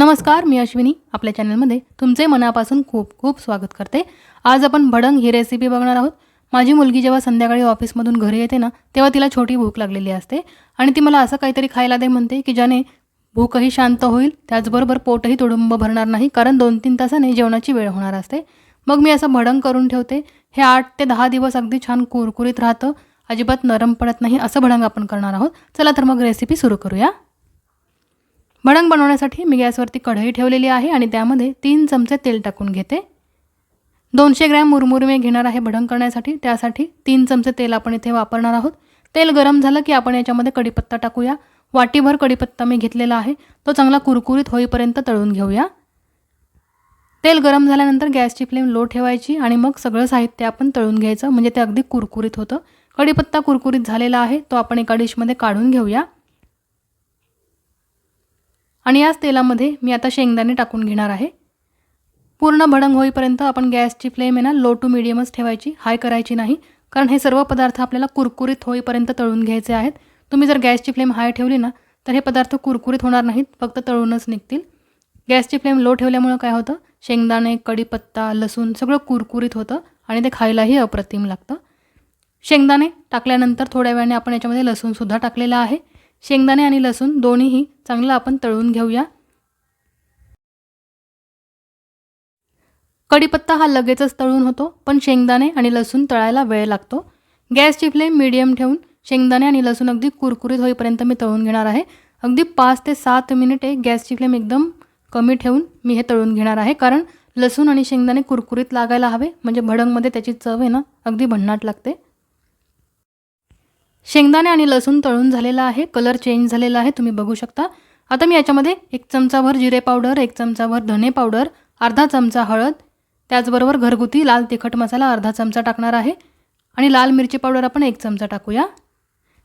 नमस्कार मी अश्विनी. आपल्या चॅनलमध्ये तुमचे मनापासून खूप खूप स्वागत करते. आज आपण भडंग ही रेसिपी बघणार आहोत. माझी मुलगी जेव्हा संध्याकाळी ऑफिसमधून घरी येते ना तेव्हा तिला छोटी भूक लागलेली असते आणि ती मला असं काहीतरी खायला दे म्हणते की ज्याने भूकही शांत होईल त्याचबरोबर पोटही तुडुंब भरणार नाही कारण दोन तीन तासाने जेवणाची वेळ होणार असते. मग मी असं भडंग करून ठेवते. हे आठ ते दहा दिवस अगदी छान कुरकुरीत राहतं. अजिबात नरम पडत नाही असं भडंग आपण करणार आहोत. चला तर मग रेसिपी सुरू करूया. भडंग बनवण्यासाठी मी गॅसवरती कढई ठेवलेली आहे आणि त्यामध्ये तीन चमचे तेल टाकून घेते. दोनशे ग्रॅम मुरमुरे मी घेणार आहे भडंग करण्यासाठी. त्यासाठी तीन चमचे तेल आपण इथे वापरणार आहोत. तेल गरम झालं की आपण याच्यामध्ये कढीपत्ता टाकूया. वाटीभर कढीपत्ता मी घेतलेला आहे. तो चांगला कुरकुरीत होईपर्यंत तळून घेऊया. तेल गरम झाल्यानंतर गॅसची फ्लेम लो ठेवायची आणि मग सगळं साहित्य आपण तळून घ्यायचं. म्हणजे ते अगदी कुरकुरीत होतं. कढीपत्ता कुरकुरीत झालेला आहे. तो आपण एका डिशमध्ये काढून घेऊया. आणि याच तेलामध्ये मी आता शेंगदाणे टाकून घेणार आहे. पूर्ण भडंग होईपर्यंत आपण गॅसची फ्लेम आहे ना लो टू मिडियमच ठेवायची हाय करायची नाही. कारण हे सर्व पदार्थ आपल्याला कुरकुरीत होईपर्यंत तळून घ्यायचे आहेत. तुम्ही जर गॅसची फ्लेम हाय ठेवली ना तर हे पदार्थ कुरकुरीत होणार नाहीत फक्त तळूनच निघतील. गॅसची फ्लेम लो ठेवल्यामुळं काय होतं? शेंगदाणे कढीपत्ता लसूण सगळं कुरकुरीत होतं आणि ते खायलाही अप्रतिम लागतं. शेंगदाणे टाकल्यानंतर थोड्या वेळाने आपण याच्यामध्ये लसूणसुद्धा टाकलेला आहे. शेंगदाणे आणि लसूण दोन्हीही चांगलं आपण तळून घेऊया. कढीपत्ता हा लगेचच तळून होतो पण शेंगदाणे आणि लसूण तळायला वेळ लागतो. गॅसची फ्लेम मिडियम ठेवून शेंगदाणे आणि लसूण अगदी कुरकुरीत होईपर्यंत मी तळून घेणार आहे. अगदी पाच ते सात मिनिटे गॅसची फ्लेम एकदम कमी ठेवून मी हे तळून घेणार आहे कारण लसूण आणि शेंगदाणे कुरकुरीत लागायला हवे म्हणजे भडंगमध्ये त्याची चव आहे ना अगदी भन्नाट लागते. शेंगदाणे आणि लसूण तळून झालेला आहे. कलर चेंज झालेला आहे. तुम्ही बघू शकता. आता मी याच्यामध्ये एक चमचाभर जिरे पावडर एक चमचाभर धने पावडर अर्धा चमचा हळद त्याचबरोबर घरगुती लाल तिखट मसाला अर्धा चमचा टाकणार आहे. आणि लाल मिरची पावडर आपण एक चमचा टाकूया.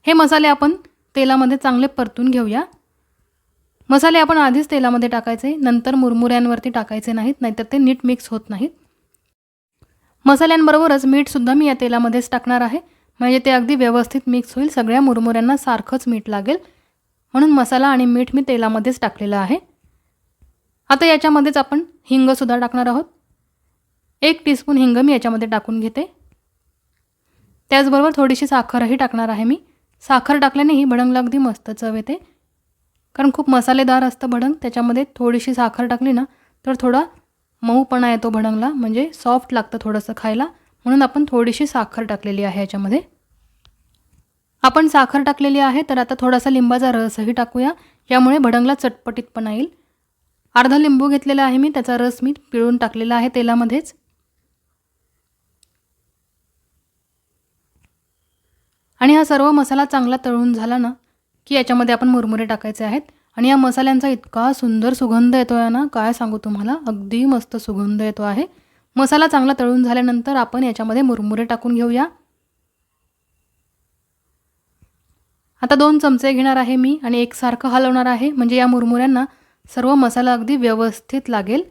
हे मसाले आपण तेलामध्ये चांगले परतून घेऊया. मसाले आपण आधीच तेलामध्ये टाकायचे. नंतर मुरमुऱ्यांवरती टाकायचे नाहीत नाहीतर ते नीट मिक्स होत नाहीत. मसाल्यांबरोबरच मीठसुद्धा मी या तेलामध्येच टाकणार आहे. म्हणजे ते अगदी व्यवस्थित मिक्स होईल. सगळ्या मुरमुऱ्यांना सारखंच मीठ लागेल. म्हणून मसाला आणि मीठ मी तेलामध्येच टाकलेलं आहे. आता याच्यामध्येच आपण हिंगसुद्धा टाकणार आहोत. एक टीस्पून हिंग मी याच्यामध्ये टाकून घेते. त्याचबरोबर थोडीशी साखरही टाकणार आहे मी. साखर टाकल्याने ही भडंगला अगदी मस्त चव येते. कारण खूप मसालेदार असतं भडंग. त्याच्यामध्ये थोडीशी साखर टाकली ना तर थोडा मऊपणा येतो भडंगला. म्हणजे सॉफ्ट लागतं थोडंसं खायला. म्हणून आपण थोडीशी साखर टाकलेली आहे याच्यामध्ये. आपण साखर टाकलेली आहे तर आता थोडासा लिंबाचा रसही टाकूया. यामुळे भडंगला चटपटीतपणा येईल. अर्धा लिंबू घेतलेला आहे मी त्याचा रस मी पिळून टाकलेला आहे तेलामध्येच. आणि हा सर्व मसाला चांगला तळून झाला ना की याच्यामध्ये आपण मुरमुरे टाकायचे आहेत. आणि या मसाल्यांचा इतका सुंदर सुगंध येतो आहे ना काय सांगू तुम्हाला? अगदी मस्त सुगंध येतो आहे. मसाला चांगला तळून झाल्यानंतर आपण याच्यामध्ये मुरमुरे टाकून घेऊया. आता दोन चमचे घेणार आहे मी आणि एकसारखं हलवणार आहे. म्हणजे या मुरमुऱ्यांना सर्व मसाला अगदी व्यवस्थित लागेल.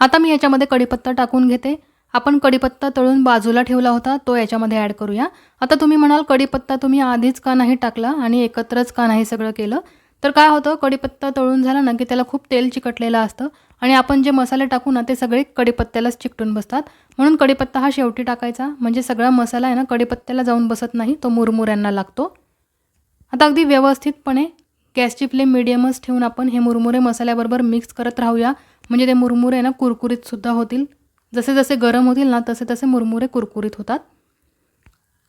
आता मी याच्यामध्ये कढीपत्ता टाकून घेते. आपण कढीपत्ता तळून बाजूला ठेवला होता तो याच्यामध्ये ॲड करूया. आता तुम्ही म्हणाल कढीपत्ता तुम्ही आधीच का नाही टाकला आणि एकत्रच का नाही सगळं केलं? तर काय होतं कडीपत्ता तळून झाला ना की त्याला खूप तेल चिकटलेलं असतं आणि आपण जे मसाले टाकू ना ते सगळे कडीपत्त्यालाच चिकटून बसतात. म्हणून कडीपत्ता हा शेवटी टाकायचा. म्हणजे सगळा मसाला आहे ना कडीपत्त्याला जाऊन बसत नाही तो मुरमुऱ्यांना लागतो. आता अगदी व्यवस्थितपणे गॅसची फ्लेम मिडियमच ठेवून आपण हे मुरमुरे मसाल्याबरोबर मिक्स करत राहूया. म्हणजे ते मुरमुरे ना कुरकुरीतसुद्धा होतील. जसे जसे गरम होतील ना तसे तसे मुरमुरे कुरकुरीत होतात.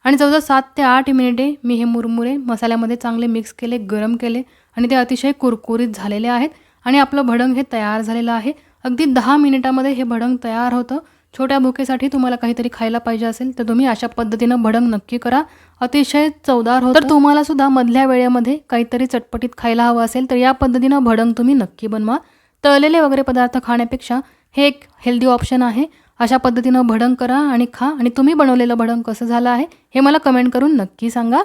आणि जवळजवळ सात ते आठ मिनिटे मी हे मुरमुरे मसाल्यामध्ये चांगले मिक्स केले गरम केले आणि ते अतिशय कुरकुरीत झालेले आहेत आणि आपलं भडंग हे तयार झालेलं आहे. अगदी दहा मिनिटामध्ये हे भडंग तयार होतं. छोट्या भुकेसाठी तुम्हाला काहीतरी खायला पाहिजे असेल तर तुम्ही अशा पद्धतीनं भडंग नक्की करा. अतिशय चवदार होतं. तर तुम्हाला सुद्धा मधल्या वेळेमध्ये काहीतरी चटपटीत खायला हवं असेल तर या पद्धतीनं भडंग तुम्ही नक्की बनवा. तळलेले वगैरे पदार्थ खाण्यापेक्षा हे एक हेल्दी ऑप्शन आहे. अशा पद्धतीनं भडंग करा आणि खा. आणि तुम्ही बनवलेलं भडंग कसं झालं आहे हे मला कमेंट करून नक्की सांगा.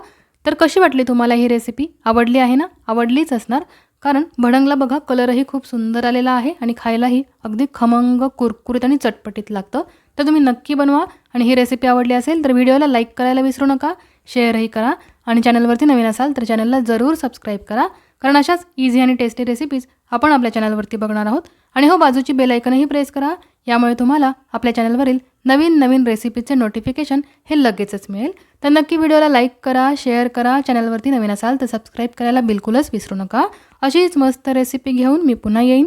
तर कशी वाटली तुम्हाला ही रेसिपी आवडली आहे ना? आवडलीच असणार. कारण भडंगला बघा कलरही खूप सुंदर आलेला आहे आणि खायलाही अगदी खमंग कुरकुरीत आणि चटपटीत लागतं. तर तुम्ही नक्की बनवा. आणि ही रेसिपी आवडली असेल तर व्हिडिओला लाईक करायला विसरू नका. शेअरही करा. आणि चॅनलवरती नवीन असाल तर चॅनलला जरूर सबस्क्राईब करा. कारण अशाच इझी आणि टेस्टी रेसिपीज आपण आपल्या चॅनलवरती बघणार आहोत. आणि हो बाजूची बेलायकनही प्रेस करा. यामुळे तुम्हाला आपल्या चॅनलवरील नवीन नवीन रेसिपीचे नोटिफिकेशन हे लगेचच मिळेल. तर नक्की व्हिडिओला लाईक करा शेअर करा. चॅनलवरती नवीन असाल तर सबस्क्राईब करायला बिलकुलच विसरू नका. अशीच मस्त रेसिपी घेऊन मी पुन्हा येईन.